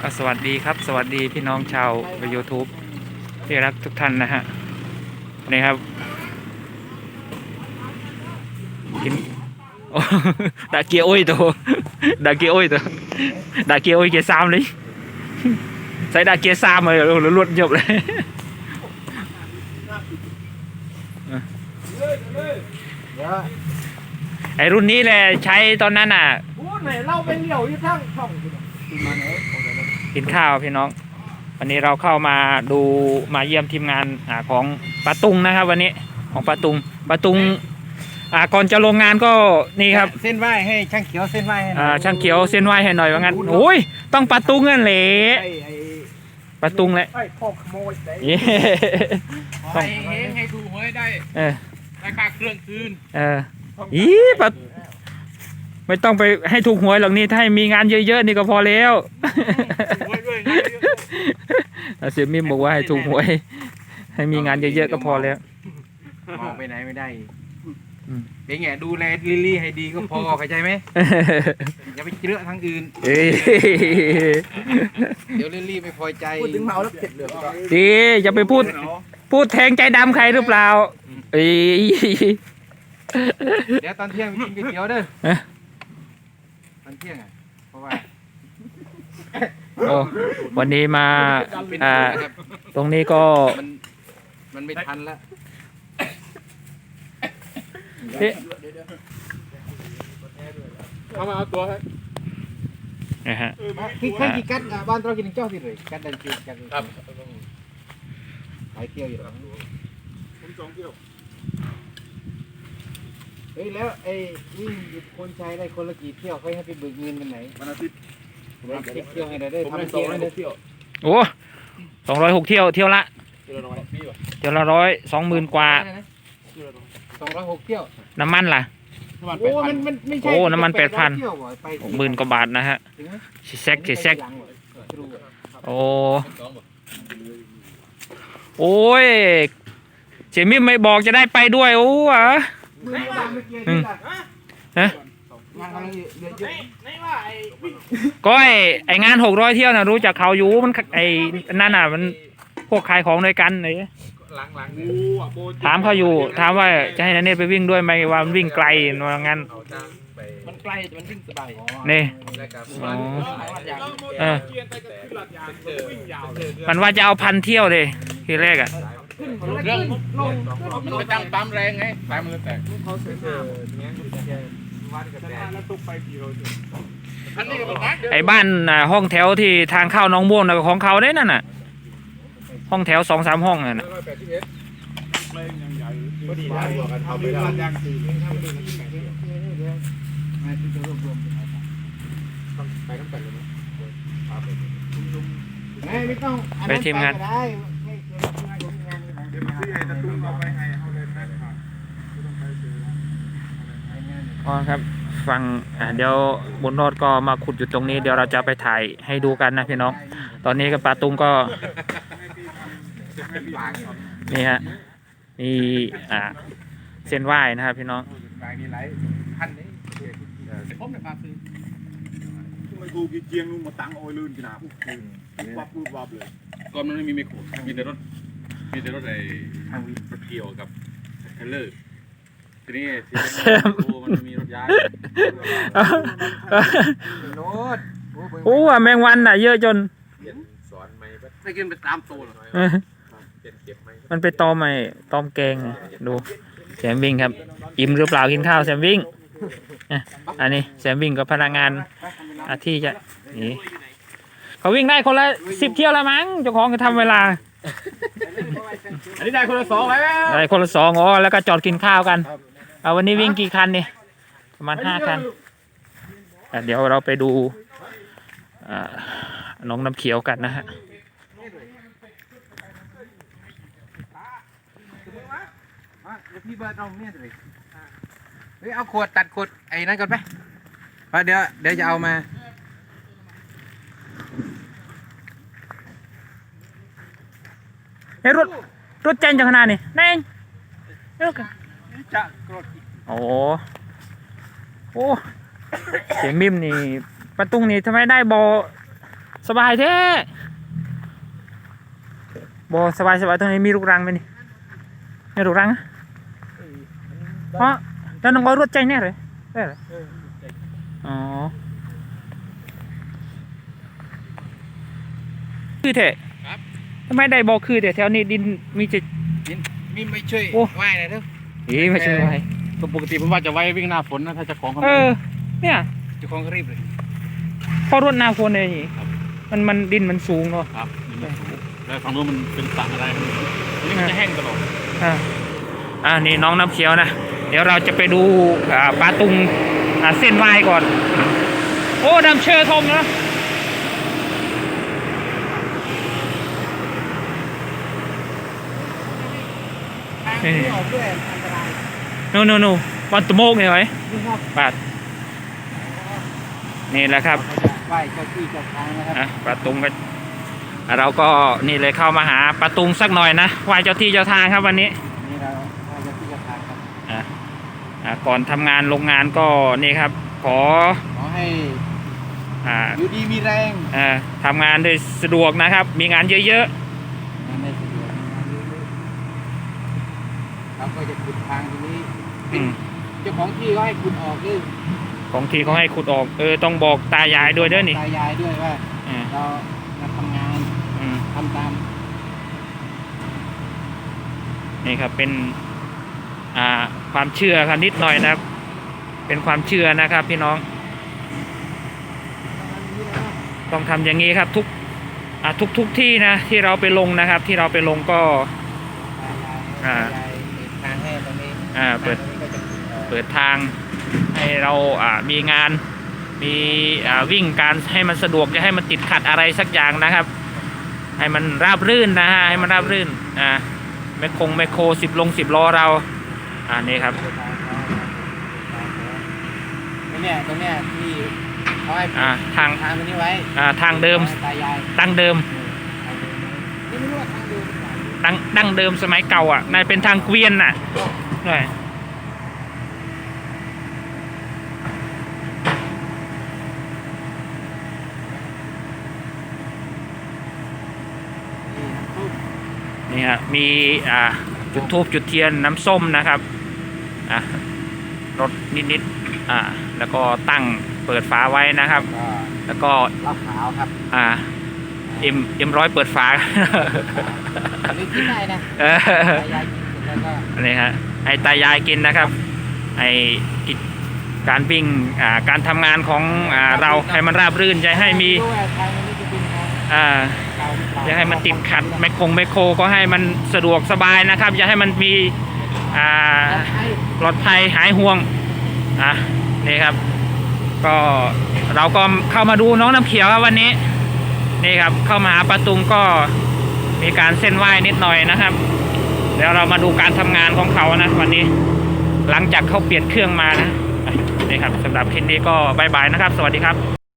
ก็สวัสดีครับ สวัสดีพี่น้องชาวยูทูบที่รักทุกท่านนะฮะนี่ครับกินโอ้ đã kia ôi tôi đã kia ôi tôi đã kia ôi kia sam đi sai đã kia sam rồi luôn luôn nhập đấy เดี๋ยไอรุ่นนี้แหละใช้ตอนนั้นอะพูดไหนเล่าไปเหลียวอยู่ข้งช่องมาไหน กินข้าวพี่น้อง วันนี้เราเข้ามาดูมาเยี่ยมทีมงานอาของปาตุงนะครับ วันนี้ของปาตุงปาตุงอ่าก่อนจะลงงานก็นี่ครับเส้นไหวให้ช่างเขียวเส้นไหวให้หน่อ่าอยช่างเขียวเส้นไหวให้หน่อยว่างั้นโอ้ยต้องปาตุงนั่นแหละไอ้ไอ้ปาตุงแหละ ไอ้พ่อขโมยได้เย้ให้เฮงให้ถูกหวยได้เออ ได้ค่าเครื่องคืน เออ อีปา ไม่ต้องไปให้ถูกหวยหรอกนี่ถ้าให้มีงานเยอะๆนี่ก็พอแล้วหวยด้วยงานเยอะ อาเสียมิมบอกว่าให้ถูกหวย ให้มีงานเยอะๆก็พอแล้ว มองไปไหนไม่ได้อืม เป็นไงดูแลลิลลี่ให้ดีก็พอเข้าใจไหมอย่าไปเจือทางอื่น เอ้ยเดี๋ยวลิลลี่ไม่พอใจพูดถึงเมาแล้วเผ็ดเหลืองดีอย่าไปพูด พูดแทงใจดำใครหรือเปล่าเอ้ย เดี๋ยวตอนเที่ยงไปกินก๋วยเตี๋ยวเด้อ เอ๊ะตอนเที่ยงอะเพราะว่าโอ้วันนี้มาอ่านะครับตรงนี้ก็มันมันไม่ทันแล้วเอ๊ะเอามาเอาตัวให้นะฮะพี่เคยกี่กัดอะบ้านเรากินเจ้าสิเลยกัดดันกินกัดครับไปเที่ยวอยู่หลังผมสองเที่ยวเฮ้ยแล้วไอ้วิ่งหยุดคนใช้ได้คนละกี่เที่ยวเขาให้ไปเบิกเงินกันไหนวันอาทิตย์เช็คเที่ยวให้ได้ได้ผมได้ทำสอเที่งยวร้อยให้หได้กเที่ยวโอ้สองร้อยหกเที่ยวเที่ยวละเที่ยวละร้อยพี่วะเที่ยวละร้อยสองหมื่นกว่า เที่ยวละร้อยสองร้อยหกเที่ยวน้ำมันล่ะ ประมาณแปโอ้ดพัมันนมันไม่ใช่โอ้น้ำมันแปดร้อย8,000 เที่ยวบ่ไปหกหมื่นกว่าบาทนะฮะถึงไหมชิแซกชิแซกหลังบ่ครูอะโอ้สองบ่โอ้ยเจมิมไม่บอกจะได้ไปด้วยโอ้อะ มือไม่วางไม่เกี่ยวอืมนี่ล่ะฮะงานกำลังเหลือเยอะก็ไอไองานหกร้อยเที่ยวนะรู้จักเขาอยู่มันไอนั่นน่ะมันพวกขายของด้วยกันไอ้หลังหลังโอ้อะโบถามเขาอยู่ ถามว่าจะให้นันเนตไปวิ่งด้วยไหมว่ามันวิ่งไกลว่างั้นเอาตังค์ไปมันใกล้มันวิ่งสบายนี่แล้วกับอ๋ออย่างเออเกียร์ไปกับขึ้นหลัดยางวิ่งยาวเลยมันว่าจะเอาพันเที่ยวเลยทีแรกอะ เรื่องมันไปตั้งปั๊มแรงไงปั๊มมันเลยแตกเขาเสือเสือเนี้ยแกวัดกับแดดแล้วตุกไปกี่โลอันนี้ก็เป็นนักไอ้บ้านอะห้องแถวที่ทางเข้าหน้องม่วงน่ะของเขาได้นั่นน่ะ ห้องแถวสองสามห้องน่ะนะร้อยแปดสิบเอ็ดแรงยังใหญ่พอดีได้บวกกันเอาไปได้ยางสี่มาที่จะรวบรวมเป็นอะไรต้องไป อ๋อครับฟังอ่าเดี๋ยวบุญรอดก็มาขุดอยู่ตรงนี้ เดี๋ยวเราจะไปถ่ายให้ดูกันนะพี่น้อง ตอนนี้กับปาตุงก็นี่ฮะมีอ่าเส้นไหว้นะครับพี่น้องบางนี่ไรพันนี่ผมเนี่ยพาซื้อไม่กูกี่เจียงนุ่มมาตั้งโอยลื่นขนาดปุ๊บวับปุ๊บวับเลยก่อนมันไม่มีไมโครมีแต่รถมีแต่รถไอ้รถเกี่ยวกับเทเลอร์ทีนี้ทีนี้โอ้มันมีรถ ยายโน้ตโอ้ว่ะแมงวันน่ะ เยอะจนสอนไมไม่กินไปตามตัวหรอมันไปตอมไอ้ตอมแกงดูแซมวิ่งครับ อิ่มหรือเปล่ากินข้าวแซมวิ่งอันนี้แซมวิ่งกับพนักงานอาที่จะนี่เขาวิ่งได้คนละสิบเที่ยวล้วมั้งเจ้าของก็ทำเวลา อันนี้ได้คนละสองแล้วอะไรคนละสองอ๋อแล้วก็จอดกินข้าวกันเอาวันนี้วิ่งกี่คันเนี่ย ประมาณห้าคันอะเดี๋ยวเราไปดูอ่าน้องน้ำเขียวกันนะฮะเดี๋ยวพี่เบิร์ดเอาเนี่ยเลยเฮ้ยเอาขวดตัดขวดไอ้นั่นก่อนไหมเดี๋ยวเดี๋ยวจะเอามา เฮ้ยรถรถเจนจังขนาดนี้นั่นเองเอ้าจะกรดโอ้ โหโอ้เสียงมิมนี่ประตุงนี่ทำไมได้บอสบายแท้บอสบายสบายตรงนี้มีลูกรังไหมนี่มีลูกรังอะเพราะแล้วน้องบอยรวดใจแน่เลยได้เหรออ๋อคือเถอะครับทำไมได้บอกคือเถอะแถวนี้ดินมีจะมีไม่ช่วยโอ้ว่ายหน่อยเถอะเอ๊ะไม่ใช่ไร ปกติผมว่าจะไว้วิ่งหน้าฝนนะถ้าเจะของเขาเออ เนี่ย เจ้าของก็รีบเลย พอรถหนาฝนเลยนี่มันมันดินมันสูงเนาะ ครับนี่มันสูงแล้วฝั่งนู้นมันเป็นสระอะไรครับอันนี้มันจะแห้งตลอด อ่าอ่านี่น้องน้ำเขียวนะ เดี๋ยวเราจะไปดูอ่าปลาตุงอ่าเส้นวายก่อน โอ้ดำเชอทมนะนี่ ออกด้วยอันตรายนู่นวันตะโมกเนี่ยไว้ปาดนี่แหละครับไหว้เจ้าที่เจ้าทางนะครับอะปลาตุงก็เราก็นี่เลยเข้ามาหาปลาตุงสักหน่อยนะไหว้เจ้าที่เจ้าทางครับวันนี้นี่เราไหว้เจ้าที่เจ้าทางครับอะอะก่อนทำงานโรงงานก็นี่ครับ ขอขอให้อ่าอยู่ดีมีแรงอ่าทำงานโดยสะดวกนะครับ มีงานเยอะงานได้สะดวกงานเรื่อยๆ เราก็จะขุดทางตรงนี้ๆอืมเจ้าของที่ก็ให้ขุดออกด้วยของทีเขาให้ขุดออก เออต้องบอกตายายด้วยเด้อนี่ตายายด้วยว่าอ่าเรามาทำงานอืม ทำตามนี่ครับเป็นอ่าความเชื่อครับนิดหน่อยนะครับ เป็นความเชื่อนะครับ พี่น้องต้องทำอย่างนี้ครับทุกอ่าทุกทุกที่นะที่เราไปลงนะครับ ที่เราไปลงก็ ตายายอ่า ต อ่าเปิดทางตรงนี้ก็จะขุดออกเปิดทางให้เราอ่ามีงานมีอ่าวิ่งการให้มันสะดวกจะให้มันติดขัดอะไรสักอย่างนะครับ ให้มันราบรื่นนะฮะให้มันราบรื่นอ่าแมคคงแมคโครสิบลงสิบล้อเราอ่านี่ครับตรงเนี้ยตรงเนี้ยที่เขาให้อ่าทางทางตรงนี้ไว้อ่าทางเดิมตายายตั้งเดิมทางเดิมนี่ไม่รู้ว่าทางเดิมหรือเปล่าตั้งดั้งเดิมสมัยเก่าอะน่าเป็นทางเกวียนน่ะ ด้วยนี่น้ำซุปนี่ฮะมีอ่าจุดทูบจุดเทียนน้ำส้มนะครับอะรถนิดๆอ่าแล้วก็ตั้งเปิดฝาไว้นะครับก็แล้วก็เหล้าขาวครับอ่าเอ็มเอ็มร้อยเปิดฝาอันนี้กินได้นะเออตายายกินเสร็จแล้วก็นี่ฮะ ให้ตายายกินนะครับไอกิจการวิ่งอ่าการทำงานของอ่าเราให้มันราบรื่นจะให้มีจะเป็นทางอ่าอย่าให้มันติดขัดไมคงไมโครก็ให้มันสะดวกสบายนะครับ อย่าให้มันมีอ่าปลอดภัยหายห่วงอะนี่ครับ ก็เราก็เข้ามาดูน้องน้ำเขียวครับวันนี้นี่ครับเข้ามาหาประตุงก็มีการเส้นไหว้นิดหน่อยนะครับ เดี๋ยวเรามาดูการทำงานของเขานะวันนี้ หลังจากเขาเปลี่ยนเครื่องมานะนี่ครับสำหรับคลิปนี้ก็บายบายนะครับ สวัสดีครับ